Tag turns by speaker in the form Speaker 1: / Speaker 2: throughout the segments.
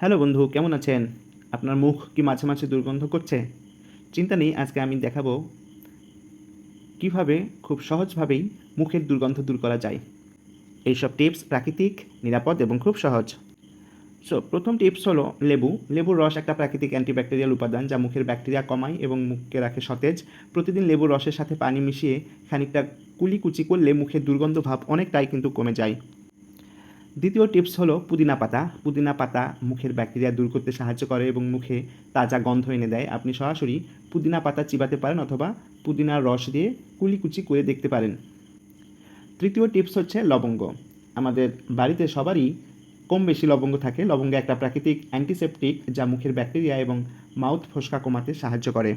Speaker 1: Hello বন্ধু, কেমন আছেন? আপনার মুখ কি মাঝে মাঝে দুর্গন্ধ করছে? চিন্তা নেই, আজকে আমি দেখাবো কীভাবে খুব সহজভাবেই মুখের দুর্গন্ধ দূর করা যায়। এইসব টিপস প্রাকৃতিক, নিরাপদ এবং খুব সহজ। সো প্রথম টিপস হলো লেবু। লেবুর রস একটা প্রাকৃতিক অ্যান্টিব্যাকটেরিয়াল উপাদান যা মুখের ব্যাকটেরিয়া কমায় এবং মুখকে রাখে সতেজ। প্রতিদিন লেবুর রসের সাথে পানি মিশিয়ে খানিকটা কুলিকুচি করলে মুখের দুর্গন্ধ ভাব অনেকটাই কিন্তু কমে যায়। দ্বিতীয় টিপস হলো পুদিনা পাতা। পুদিনা পাতা মুখের ব্যাকটেরিয়া দূর করতে সাহায্য করে এবং মুখে তাজা গন্ধ এনে দেয়। আপনি সরাসরি পুদিনা পাতা চিবাতে পারেন অথবা পুদিনার রস দিয়ে কুলিকুচি করে দেখতে পারেন। তৃতীয় টিপস হচ্ছে লবঙ্গ। আমাদের বাড়িতে সবারই কম বেশি লবঙ্গ থাকে। লবঙ্গ একটা প্রাকৃতিক অ্যান্টিসেপটিক যা মুখের ব্যাকটেরিয়া এবং মাউথ ফোসকা কমাতে সাহায্য করে।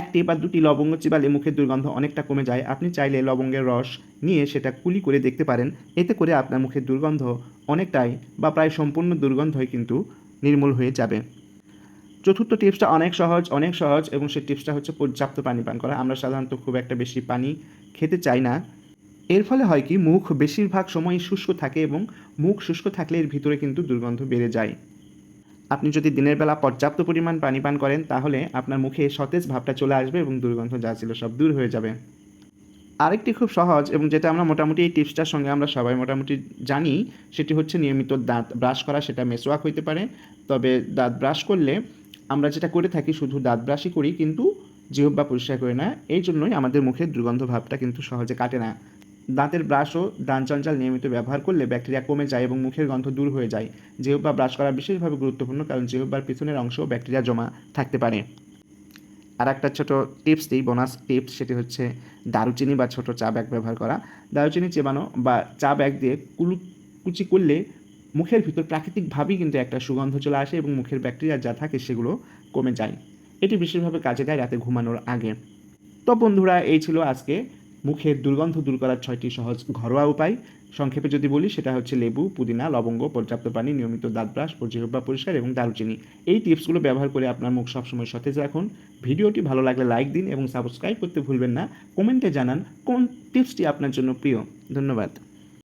Speaker 1: একটি বা দুটি লবঙ্গ চিবালে মুখের দুর্গন্ধ অনেকটা কমে যায়। আপনি চাইলে লবঙ্গের রস নিয়ে সেটা কুলি করে দেখতে পারেন। এতে করে আপনার মুখের দুর্গন্ধ অনেকটাই বা প্রায় সম্পূর্ণ দুর্গন্ধই কিন্তু নির্মূল হয়ে যাবে। চতুর্থ টিপসটা অনেক সহজ অনেক সহজ এবং সেই টিপসটা হচ্ছে পর্যাপ্ত পানি পান করা। আমরা সাধারণত খুব একটা বেশি পানি খেতে চাই না। এর ফলে হয় কি, মুখ বেশিরভাগ সময় শুষ্ক থাকে এবং মুখ শুষ্ক থাকলে এর ভিতরে কিন্তু দুর্গন্ধ বেড়ে যায়। আপনি যদি দিনের বেলা পর্যাপ্ত পরিমাণ পানি পান করেন, তাহলে আপনার মুখে সতেজ ভাবটা চলে আসবে এবং দুর্গন্ধ যা ছিল সব দূর হয়ে যাবে। আরেকটি খুব সহজ এবং যেটা আমরা মোটামুটি এই টিপসটার সঙ্গে আমরা সবাই মোটামুটি জানি, সেটি হচ্ছে নিয়মিত দাঁত ব্রাশ করা, সেটা মেসোয়াক হইতে পারে। তবে দাঁত ব্রাশ করলে আমরা যেটা করে থাকি, শুধু দাঁত ব্রাশই করি, কিন্তু জিহ্বা পরিষ্কার করে না এই জন্যই আমাদের মুখের দুর্গন্ধ ভাবটা কিন্তু সহজে কাটে না। দাঁতের ব্রাশ ও দাঁত চঞ্চাল নিয়মিত ব্যবহার করলে ব্যাকটেরিয়া কমে যায় এবং মুখের গন্ধ দূর হয়ে যায়। জিহ্বা ব্রাশ করা বিশেষভাবে গুরুত্বপূর্ণ, কারণ জিহ্বার পিছনের অংশ ব্যাকটেরিয়া জমা থাকতে পারে। আর একটা ছোট টিপস দিই, বোনাস টিপস, সেটি হচ্ছে দারুচিনি বা ছোট চা ব্যাগ ব্যবহার করা। দারুচিনি চেবানো বা চা ব্যাগ দিয়ে কুলু কুচি করলে মুখের ভিতর প্রাকৃতিকভাবেই কিন্তু একটা সুগন্ধ চলে আসে এবং মুখের ব্যাকটেরিয়া যা থাকে সেগুলো কমে যায়। এটি বিশেষভাবে কাজে দেয় রাতে ঘুমানোর আগে। তো বন্ধুরা, এই ছিল আজকে মুখের দুর্গন্ধ দূর করার ছয়টি সহজ ঘরোয়া উপায়। সংক্ষেপে যদি বলি, সেটা হচ্ছে লেবু, পুদিনা, লবঙ্গ, পর্যাপ্ত পানি, নিয়মিত দাঁত ব্রাশ জিহ্বা পরিষ্কার এবং দারুচিনি। এই টিপসগুলো ব্যবহার করে আপনার মুখ সবসময় সতেজ রাখুন। ভিডিওটি ভালো লাগলে লাইক দিন এবং সাবস্ক্রাইব করতে ভুলবেন না। কমেন্টে জানান কোন টিপসটি আপনার জন্য প্রিয়। ধন্যবাদ।